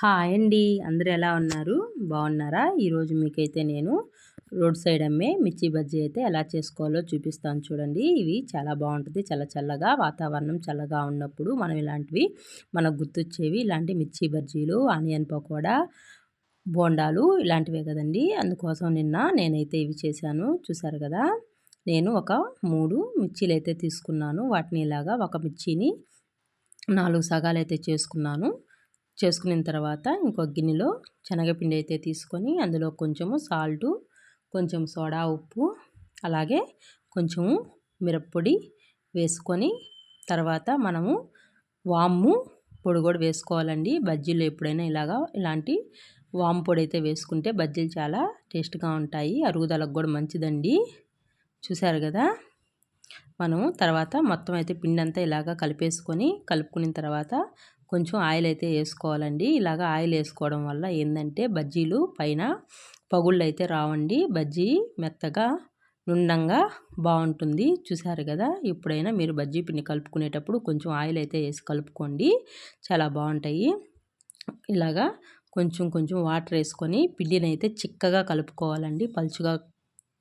Hi అండి. అందరూ ఎలా ఉన్నారు? బాగున్నారా? ఈరోజు మీకైతే నేను రోడ్ సైడ్ అమ్మే మిర్చి బజ్జీ అయితే ఎలా చేసుకోవాలో చూపిస్తాను చూడండి. ఇవి చాలా బాగుంటుంది. చల్ల చల్లగా వాతావరణం చల్లగా ఉన్నప్పుడు మనం ఇలాంటివి మనకు గుర్తొచ్చేవి. ఇలాంటి మిర్చి బజ్జీలు ఆనియన్ పకోడా బోండాలు ఇలాంటివే కదండి. అందుకోసం నిన్న నేనైతే ఇవి చేశాను. చూసారు కదా? నేను ఒక మూడు మిర్చీలు అయితే తీసుకున్నాను. వాటిని ఇలాగా ఒక మిర్చిని నాలుగు సగాలు అయితే చేసుకున్నాను. చేసుకున్న తర్వాత ఇంకో గిన్నెలో శనగపిండి అయితే తీసుకొని అందులో కొంచెము సాల్టు కొంచెం సోడా ఉప్పు అలాగే కొంచెము మిరప్పొడి వేసుకొని తర్వాత మనము వాము పొడి కూడా వేసుకోవాలండి. బజ్జీలు ఎప్పుడైనా ఇలాగా ఇలాంటి వాము పొడి అయితే వేసుకుంటే బజ్జీలు చాలా టేస్ట్గా ఉంటాయి. అరుగుదలకు కూడా మంచిదండి. చూసారు కదా? మనము తర్వాత మొత్తం అయితే పిండి అంతా ఇలాగా కలిపేసుకొని కలుపుకున్న తర్వాత కొంచెం ఆయిల్ అయితే వేసుకోవాలండి ఇలాగ ఆయిల్ వేసుకోవడం వల్ల ఏంటంటే బజ్జీలు పైన పగుళ్ళు అయితే రావండి. బజ్జీ మెత్తగా నుండంగా బాగుంటుంది చూసారు కదా? ఎప్పుడైనా మీరు బజ్జీ పిండి కలుపుకునేటప్పుడు కొంచెం ఆయిల్ అయితే వేసి కలుపుకోండి. చాలా బాగుంటాయి ఇలాగా కొంచెం కొంచెం వాటర్ వేసుకొని పిండిని అయితే చిక్కగా కలుపుకోవాలండి. పలుచుగా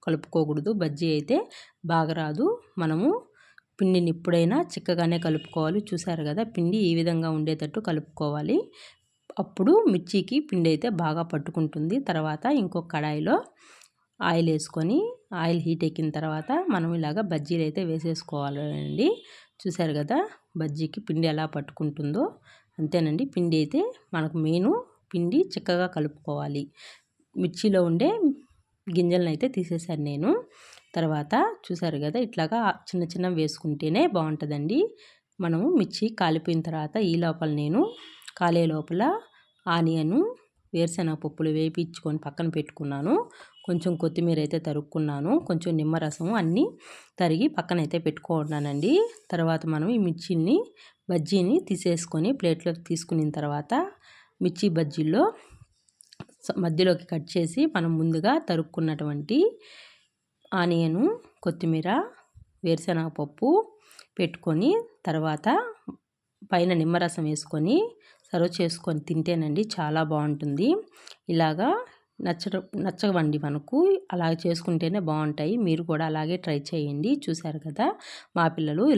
కలుపుకోకూడదు. బజ్జీ అయితే బాగా రాదు. మనము పిండిని ఎప్పుడైనా చిక్కగానే కలుపుకోవాలి. చూసారు కదా పిండి ఈ విధంగా ఉండేటట్టు కలుపుకోవాలి. అప్పుడు మిర్చికి పిండి అయితే బాగా పట్టుకుంటుంది. తర్వాత ఇంకొక కడాయిలో ఆయిల్ వేసుకొని ఆయిల్ హీట్ ఎక్కిన తర్వాత మనం ఇలాగ బజ్జీలు అయితే వేసేసుకోవాలండి. చూసారు కదా బజ్జీకి పిండి ఎలా పట్టుకుంటుందో. అంతేనండి పిండి అయితే మనకు మెయిన్ పిండి చిక్కగా కలుపుకోవాలి. మిర్చిలో ఉండే గింజలను అయితే తీసేసాను నేను. తర్వాత చూసారు కదా ఇట్లాగా చిన్న చిన్న వేసుకుంటేనే బాగుంటుందండి. మనము మిర్చి కాలిపోయిన తర్వాత ఈ లోపల నేను కాలే లోపల ఆనియను వేరుశనగ పప్పులు వేపించుకొని పక్కన పెట్టుకున్నాను. కొంచెం కొత్తిమీర అయితే తరుక్కున్నాను. కొంచెం నిమ్మరసం అన్నీ తరిగి పక్కన అయితే పెట్టుకున్నానండి తర్వాత మనం ఈ మిర్చిని బజ్జీని తీసేసుకొని ప్లేట్లోకి తీసుకున్న తర్వాత మిర్చి బజ్జీల్లో మధ్యలోకి కట్ చేసి మనం ముందుగా తరుక్కున్నటువంటి ఆనియను కొత్తిమీర వేరుశనగ పప్పు పెట్టుకొని తర్వాత పైన నిమ్మరసం వేసుకొని సర్వ్ చేసుకొని తింటేనండి చాలా బాగుంటుంది. ఇలాగా నచ్చ నచ్చవండి మనకు. అలా చేసుకుంటేనే బాగుంటాయి. మీరు కూడా అలాగే ట్రై చేయండి. చూశారు కదా? మా పిల్లలు ఇలా